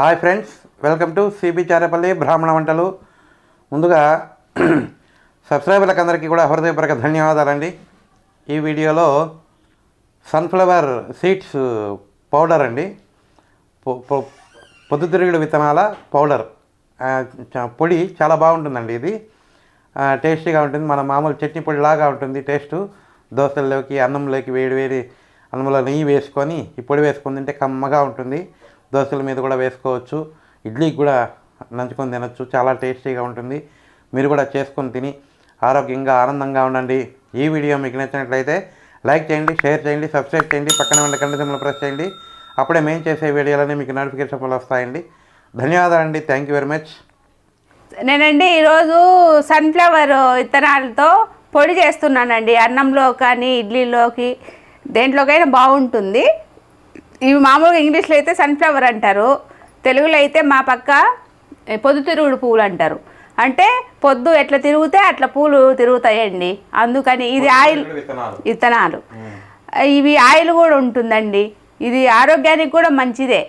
Hi friends welcome to CB Charepalli బ్రాహ్మణ వంటలు. ముందుగా సబ్స్క్రైబర్లకు అందరికీ కూడా హృదయపూర్వక ధన్యవాదాలండి. ఈ వీడియోలో సన్ఫ్లవర్ సీడ్స్ పౌడర్ అండి. పొ- పొద్దుతిరుగుడు విత్తనాల పౌడర్. చ- పొడి చాలా బాగుంటుందండి ఇది. టేస్టీగా ఉంటుంది. మన మామూలు చట్నీ పొడిలాగా ఉంటుంది టేస్టు. దోశల్లోకి అన్నంలోకి వేడి వేడి అన్నంలో నెయ్యి వేసుకొని ఈ పొడి వేసుకుని తింటే కమ్మగా ఉంటుంది. దోశల మీద కూడా వేసుకోవచ్చు. ఇడ్లీకి కూడా నంచుకొని తినచ్చు. చాలా టేస్టీగా ఉంటుంది. మీరు కూడా చేసుకొని తిని ఆరోగ్యంగా ఆనందంగా ఉండండి. ఈ వీడియో మీకు నచ్చినట్లయితే లైక్ చేయండి షేర్ చేయండి సబ్స్క్రైబ్ చేయండి పక్కన ఉన్న గంట ప్రెస్ చేయండి. అప్పుడే మేము చేసే వీడియోలన్నీ మీకు నోటిఫికేషన్ వస్తాయండి. ధన్యవాదాలండి థ్యాంక్ యూ వెరీ మచ్ నేనండి ఈరోజు సన్ఫ్లవర్ విత్తనాలతో పొడి చేస్తున్నానండి. అన్నంలో కానీ ఇడ్లీలోకి దేంట్లోకైనా బాగుంటుంది. ఇవి మామూలుగా ఇంగ్లీష్లో అయితే సన్ఫ్లవర్ అంటారు. తెలుగులో అయితే మా పక్క పొద్దుతిరుగుడు పువ్వులు అంటారు. అంటే పొద్దు ఎట్లా తిరిగితే అట్లా పూలు తిరుగుతాయండి. అందుకని ఇది ఆయిల్ విత్తనాలు. ఇవి ఆయిల్ కూడా ఉంటుందండి. ఇది ఆరోగ్యానికి కూడా మంచిదే.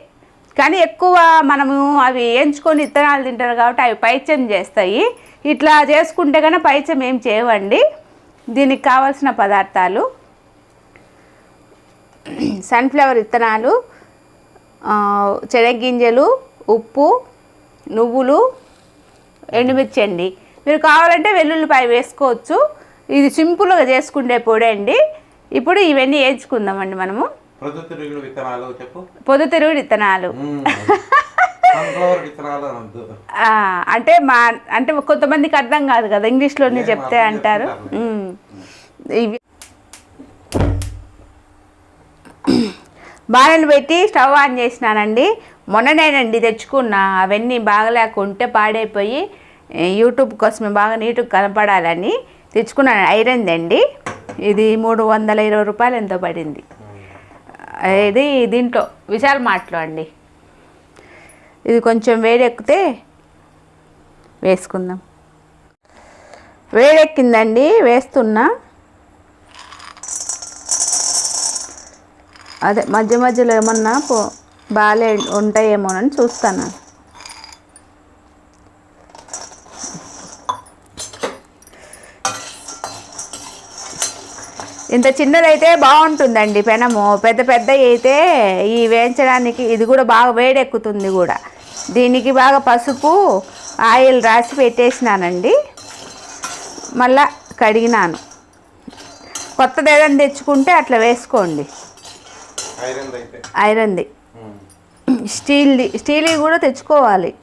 కానీ ఎక్కువ మనము అవి ఎంచుకొని విత్తనాలు తింటారు కాబట్టి అవి పైత్యం చేస్తాయి. ఇట్లా చేసుకుంటే కనుక పైత్యం ఏం చేయవండి. దీనికి కావాల్సిన పదార్థాలు. సన్ఫ్లవర్ విత్తనాలు ఆ, శనగ్గింజలు ఉప్పు నువ్వులు ఎండుమిర్చి అండి మీరు కావాలంటే వెల్లుల్లిపాయ వేసుకోవచ్చు. ఇది సింపుల్గా చేసుకుండే పొడి అండి ఇప్పుడు ఇవన్నీ వేయించుకుందామండి మనము. పొద్దుతిరుగుడు విత్తనాలు చెప్పు. పొద్దుతిరుగుడు విత్తనాలు. అంటే మా అంటే కొంతమందికి అర్థం కాదు కదా ఇంగ్లీష్లోనే చెప్తే అంటారు. ఇవి బాణలు పెట్టి స్టవ్ ఆన్ చేసినానండి. మొన్ననేనండి తెచ్చుకున్నా. అవన్నీ బాగలేకుంటే పాడైపోయి యూట్యూబ్ కోసమే బాగా నీట్గా కనపడాలని తెచ్చుకున్నాను. ఐరన్ అండి. ఇది మూడు వందల ఇరవై రూపాయలు ఎంతో పడింది. ఇది దీంట్లో విశాల్ మాటలో అండి. ఇది కొంచెం వేడెక్కితే వేసుకుందాం. వేడెక్కిందండి వేస్తున్నా. అదే మధ్య మధ్యలో ఏమన్నా పో బాగాలే ఉంటాయేమోనని చూస్తాను. ఇంత చిన్నదైతే బాగుంటుందండి పెనము. పెద్ద పెద్ద అయితే ఈ వేయించడానికి ఇది కూడా బాగా వేడెక్కుతుంది కూడా. దీనికి బాగా పసుపు ఆయిల్ రాసి పెట్టేసినానండి. మళ్ళా కడిగినాను. కొత్తది ఏదైనా తెచ్చుకుంటే అట్లా వేసుకోండి. ఐరన్ది స్టీల్ది స్టీల్వి కూడా తెచ్చుకోవాలి.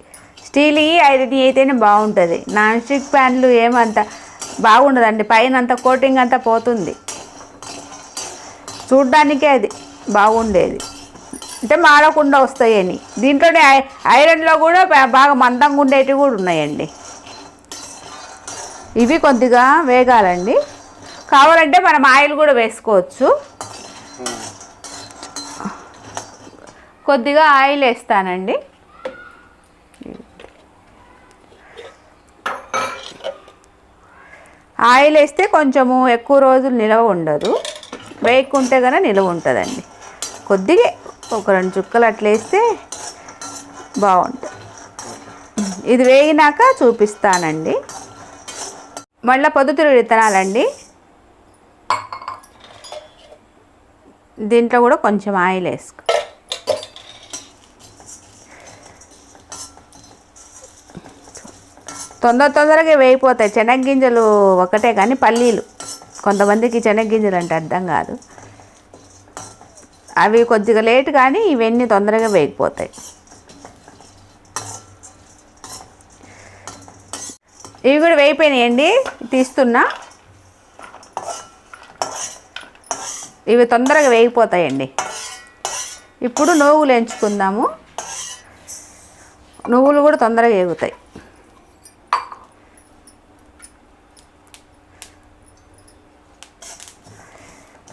స్టీల్ ఐరన్ అయితేనే బాగుంటుంది. నాన్ స్టిక్ ప్యాన్లు ఏమంత బాగుండదండి. పైన అంతా కోటింగ్ అంతా పోతుంది. చూడ్డానికే అది బాగుండేది. అంటే మాడకుండా వస్తాయని. దీంట్లోనే ఐ- ఐరన్లో కూడా బాగా మందంగా ఉండేటివి కూడా ఉన్నాయండి. ఇవి కొద్దిగా వేగాలండి. కావాలంటే మనం ఆయిల్ కూడా వేసుకోవచ్చు. కొద్దిగా ఆయిల్ వేస్తానండి. ఆయిల్ వేస్తే కొంచెము ఎక్కువ రోజులు నిలవ ఉండదు. వేయకుంటే కనుక నిలవ ఉంటుందండి. కొద్దిగా ఒక రెండు చుక్కలు అట్లా వేస్తే బాగుంటుంది. ఇది వేగినాక చూపిస్తానండి. మళ్ళీ పొద్దుతిరుగుడు విత్తనాలండి. దీంట్లో కూడా కొంచెం ఆయిల్ వేసుకో. తొందర తొందరగా వేయిపోతాయి. శనగ్గింజలు ఒకటే కానీ పల్లీలు. కొంతమందికి శనగ్గింజలు అంటే అర్థం కాదు. అవి కొద్దిగా లేట్ కానీ ఇవన్నీ తొందరగా వేగిపోతాయి. ఇవి కూడా వేయిపోయినాయండి. తీస్తున్నా. ఇవి తొందరగా వేగిపోతాయండి. ఇప్పుడు నువ్వులు ఎంచుకుందాము. నువ్వులు కూడా తొందరగా వేగుతాయి.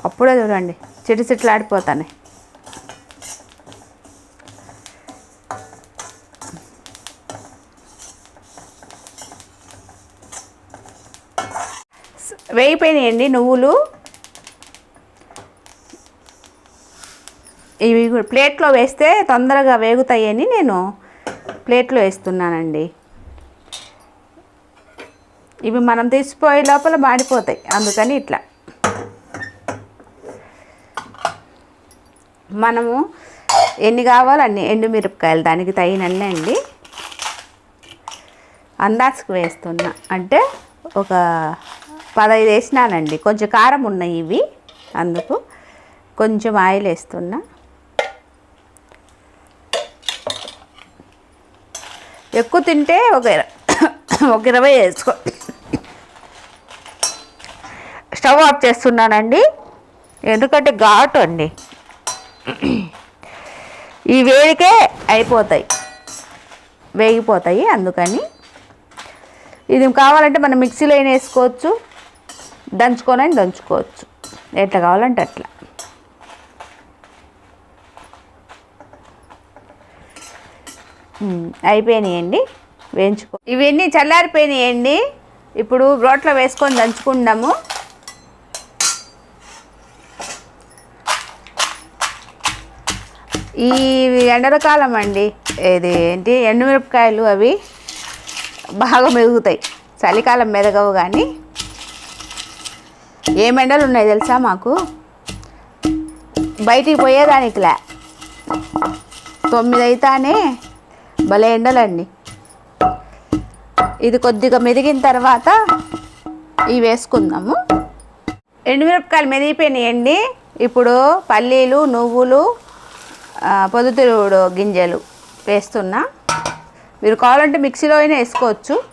అప్పుడే చూడండి చిటి చిట్లు ఆడిపోతాయి వేయిపోయినాయండి నువ్వులు. ఇవి ప్లేట్లో వేస్తే తొందరగా వేగుతాయని నేను ప్లేట్లో వేస్తున్నానండి. ఇవి మనం తీసిపోయే లోపల మాడిపోతాయి అందుకని ఇట్లా. మనము ఎన్ని కావాలో అన్ని ఎండుమిరపకాయలు దానికి తగినన్నే అండి. అందాజుకు వేస్తున్నా. అంటే ఒక పదహైదు వేసినానండి. కొంచెం కారం ఉన్నాయి ఇవి అందుకు కొంచెం ఆయిల్ వేస్తున్నా. ఎక్కువ తింటే ఒక ఒక ఇరవై వేసుకో స్టవ్ ఆఫ్ చేస్తున్నానండి. ఎందుకంటే ఘాటు అండి. ఈ వేడికే అయిపోతాయి. వేగిపోతాయి అందుకని. ఇది కావాలంటే మనం మిక్సీలో అయినా వేసుకోవచ్చు. దంచుకొని దంచుకోవచ్చు. ఎట్లా కావాలంటే అట్లా. అయిపోయినాయండి. వేయించుకో ఇవన్నీ చల్లారిపోయినాయండి. ఇప్పుడు రోట్లో వేసుకొని దంచుకుందాము ఈ ఎండలకాలం అండి ఇది ఏంటి ఎండుమిరపకాయలు అవి బాగా మెరుగుతాయి చలికాలం మెదగవు కానీ ఏం ఎండలు ఉన్నాయి తెలుసా మాకు? బయటికి పోయేదానికిలా. తొమ్మిది అయితేనే భలే ఎండలండి. ఇది కొద్దిగా మెదిగిన తర్వాత ఇవి వేసుకుందాము. ఎండుమిరపకాయలు మెదిగిపోయినాయండి. ఇప్పుడు పల్లీలు నువ్వులు పొద్దుతిరుగుడు గింజలు వేస్తున్నా. మీరు కావాలంటే మిక్సీలో అయినా వేసుకోవచ్చు.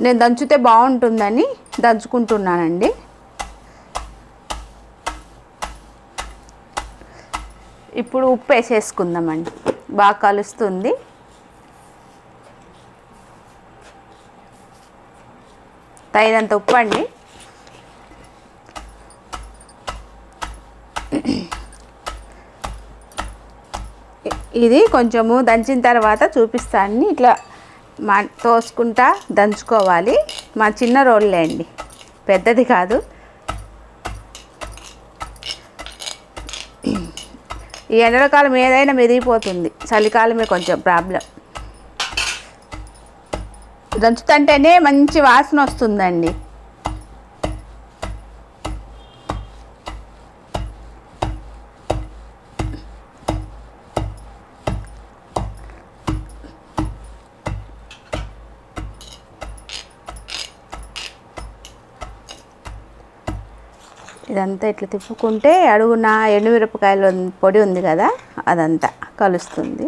నేను దంచితే బాగుంటుందని దంచుకుంటున్నానండి. ఇప్పుడు ఉప్పు వేసేసుకుందామండి. బాగా కలుస్తుంది. తగినంత ఉప్పు అండి. ఇది కొంచెము దంచిన తర్వాత చూపిస్తాను ఇట్లా మా తోసుకుంటా దంచుకోవాలి. మా చిన్న రోళ్ళే అండి. పెద్దది కాదు. ఈ ఎండలకాలం ఏదైనా మెదిగిపోతుంది. చలికాలమే కొంచెం ప్రాబ్లం. దంచుతంటేనే మంచి వాసన వస్తుందండి. ఇదంతా ఇట్లా తిప్పుకుంటే అడుగున ఎండుమిరపకాయల పొడి ఉంది కదా అదంతా కలుస్తుంది.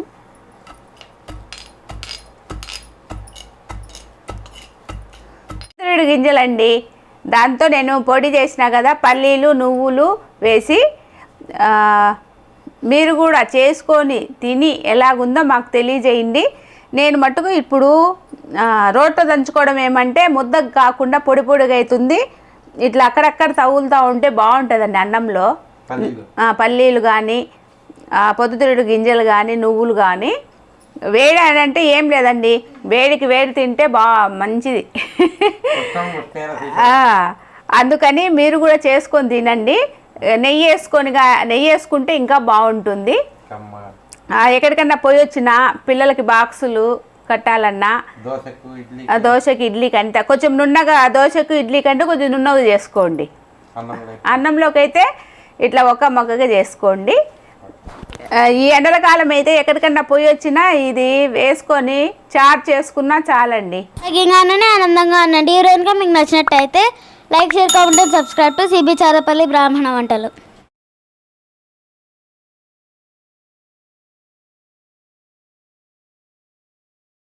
గింజలండి. దాంతో నేను పొడి చేసిన కదా పల్లీలు నువ్వులు వేసి మీరు కూడా చేసుకొని తిని ఎలాగుందో మాకు తెలియజేయండి. నేను మట్టుకు ఇప్పుడు రోట్లో దంచుకోవడం ఏమంటే ముద్దకు కాకుండా పొడి పొడిగా అవుతుంది ఇట్లా అక్కడక్కడ తగులుతూ ఉంటే బాగుంటుందండి అన్నంలో. పల్లీలు. కానీ పొద్దుతిరుగుడు గింజలు కానీ నువ్వులు కానీ వేడి అని అంటే ఏం లేదండి. వేడికి వేడి తింటే బా మంచిది. అందుకని మీరు కూడా చేసుకొని తినండి. నెయ్యి వేసుకొని నెయ్యి వేసుకుంటే ఇంకా బాగుంటుంది. ఎక్కడికన్నా పోయి వచ్చిన పిల్లలకి బాక్సులు కట్టాలన్నా దోశకు ఇడ్లీ ఆ దోశకి ఇడ్లీ కంటే కొంచెం నున్నగా దోశకు ఇడ్లీ కంటే కొంచెం నున్నగా చేసుకోండి. అన్నంలో అన్నంలోకి అయితే ఇట్లా ఒక మొక్కగా చేసుకోండి. ఈ ఎండల కాలం అయితే ఎక్కడికన్నా పోయి వచ్చినా ఇది వేసుకొని చాట్ చేసుకున్నా చాలండి. ఆనందంగా ఉండండి. ఈ రోజు మీకు నచ్చినట్టయితే like share comment subscribe to CB Charapalli బ్రాహ్మణ వంటలు.